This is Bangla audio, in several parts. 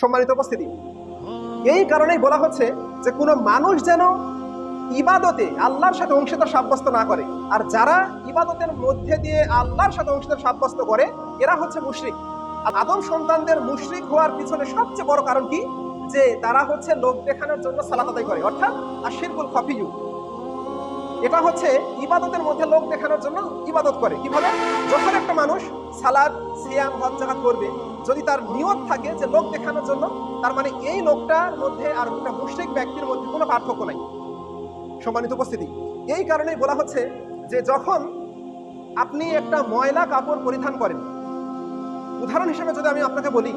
সম্মানিত উপস্থিতি। এই কারণেই বলা হচ্ছে যে কোনো মানুষ যেন ইবাদতে আল্লাহর সাথে অংশীদার সাব্যস্ত না করে। আর যারা ইবাদতের মধ্যে দিয়ে আল্লাহর সাথে অংশীদার সাব্যস্ত করে, এরা হচ্ছে মুশরিক। আর আদম সন্তানদের মুশরিক হওয়ার পিছনে সবচেয়ে বড় কারণ কি? যে তারা হচ্ছে লোক দেখানোর জন্য সালাত আদায় করে, অর্থাৎ আর আশিরকুল খফিয়ু এটা হচ্ছে ইবাদতের মধ্যে লোক দেখানোর জন্য ইবাদত করে। কীভাবে যখন সালাদ, সিয়াম, হজ, জাকাত করবে। যদি তার নিয়ত থাকে যে লোক দেখানোর জন্য, তার মানে এই লোকটার মধ্যে আর একটা মুশরিক ব্যক্তির মধ্যে কোনো পার্থক্য নাই। সম্মানিত উপস্থিতি। এই কারণেই বলা হচ্ছে যে যখন আপনি একটা ময়লা কাপড় পরিধান করেন, উদাহরণ হিসেবে যদি আমি আপনাকে বলি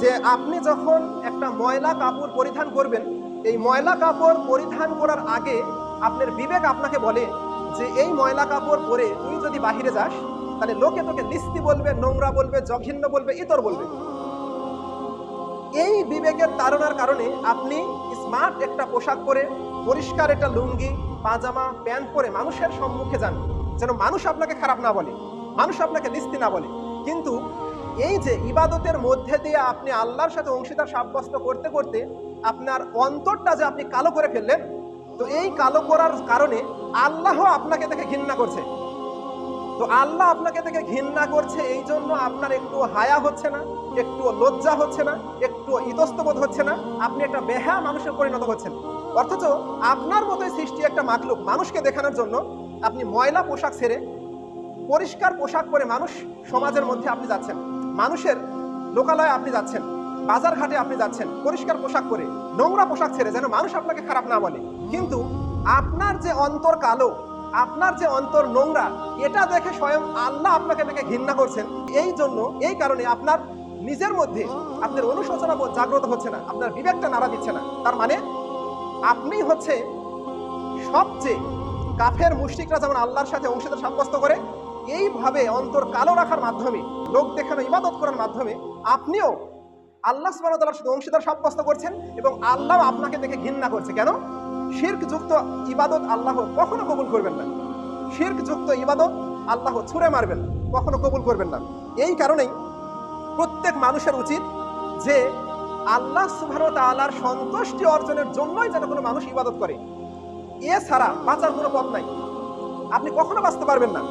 যে আপনি যখন একটা ময়লা কাপড় পরিধান করবেন, এই ময়লা কাপড় পরিধান করার আগে আপনার বিবেক আপনাকে বলে যে এই ময়লা কাপড় পরে তুই যদি বাহিরে যাস তাহলে লোকে তোকে লিস্তি বলবে, নোংরা বলবে, জঘন্য বলবে, ইতর বলবে। এই বিবেকের তাড়নার কারণে আপনি স্মার্ট একটা পোশাক পরে, পরিষ্কার একটা লুঙ্গি, পাজামা, প্যান্ট পরে মানুষের সম্মুখে যান, যেন মানুষ আপনাকে খারাপ না বলে, মানুষ আপনাকে লিস্তি না বলে। কিন্তু এই যে ইবাদতের মধ্যে দিয়ে আপনি আল্লাহর সাথে অংশীদার সাব্যস্ত করতে করতে আপনার অন্তরটা যে আপনি কালো করে ফেললেন, তো এই কালো করার কারণে আল্লাহ আপনাকে দেখে ঘৃণা করছে। তো আল্লাহ আপনাকে দেখে ঘৃণা করছে এই জন্য আপনার একটু হায়া হচ্ছে না, একটু লজ্জা হচ্ছে না, একটু ইতস্তবোধ হচ্ছে না, আপনি একটা বেহা মানুষে পরিণত হচ্ছেন। অথচ আপনার মতোই সৃষ্টি একটা মাকলুক মানুষকে দেখানোর জন্য আপনি ময়লা পোশাক ছেড়ে পরিষ্কার পোশাক পরে মানুষ সমাজের মধ্যে আপনি যাচ্ছেন। মানুষের লোকালয়ে আপনি যাচ্ছেন, বাজার ঘাটে আপনি যাচ্ছেন, পরিষ্কার পোশাক পরে, নোংরা পোশাক ছেড়ে যেন মানুষ আপনাকে খারাপ না বলে। কিন্তু আপনার যে অন্তর কালো আপনার যে অন্তর নোংরা, এটা দেখে স্বয়ং আল্লাহ আপনাকে দেখে ঘৃণা করছেন। এই জন্য, এই কারণে আপনার নিজের মধ্যে আপনার অনুশোচনা জাগ্রত হচ্ছে না, আপনার বিবেকটা নাড়া দিচ্ছে না। তার মানে আপনি হচ্ছে সবচেয়ে কাফের মুশরিকরা যেমন আল্লাহর সাথে অংশীদার সাব্যস্ত করে, এইভাবে অন্তর কালো রাখার মাধ্যমে, লোক দেখানো, ইবাদত করার মাধ্যমে আপনিও আল্লাহ ওয়া সাথে অংশীদার সাব্যস্ত করছেন এবং আল্লাহ আপনাকে দেখে ঘৃণা করছে। কেন? শির্ক যুক্ত ইবাদত আল্লাহ কখনো কবুল করবেন না। শির্ক যুক্ত ইবাদত আল্লাহ ছুঁড়ে মারবেন, কখনো কবুল করবেন না। এই কারণেই প্রত্যেক মানুষের উচিত যে আল্লাহ ওয়া তাআলার সন্তুষ্টি অর্জনের জন্যই যেন কোনো মানুষ ইবাদত করে। এছাড়া বাঁচার কোনো পথ নাই। আপনি কখনো বাঁচতে পারবেন না।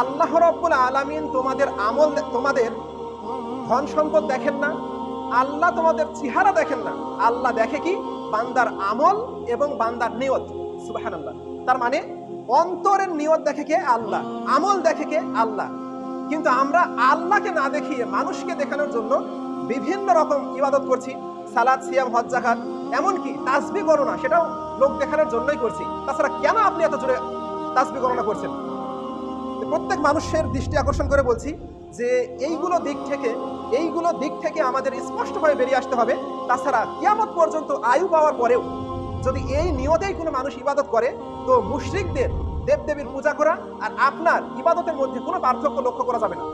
আল্লাহ রব্বুল আলামিন তোমাদের আমল তোমাদের ধন সম্পদ দেখেন না। আল্লাহ তোমাদের চেহারা দেখেন না। আল্লাহ দেখে কি? বান্দার আমল এবং বান্দার নিয়ত, সুবহানাল্লাহ। তার মানে অন্তরের নিয়ত দেখে কে? আল্লাহ। আমল দেখে কে? আল্লাহ। কিন্তু আমরা আল্লাহকে না দেখিয়ে মানুষকে দেখানোর জন্য বিভিন্ন রকম ইবাদত করছি, সালাদ, সিয়াম, হজ জাকাত এমনকি তাসবি গণনা, সেটাও লোক দেখানোর জন্যই করছি। তাছাড়া কেন আপনি এত জোরে তাসবি গণনা করছেন? প্রত্যেক মানুষের দৃষ্টি আকর্ষণ করে বলছি যে, এইগুলো দিক থেকে এইগুলো দিক থেকে আমাদের স্পষ্টভাবে বেরিয়ে আসতে হবে। তাছাড়া কিয়ামত পর্যন্ত আয়ু পাওয়ার পরেও যদি এই নিয়তেই কোনো মানুষ ইবাদত করে, তো মুশরিকদের দেবদেবীর পূজা করা আর আপনার ইবাদতের মধ্যে কোনো পার্থক্য লক্ষ্য করা যাবে না।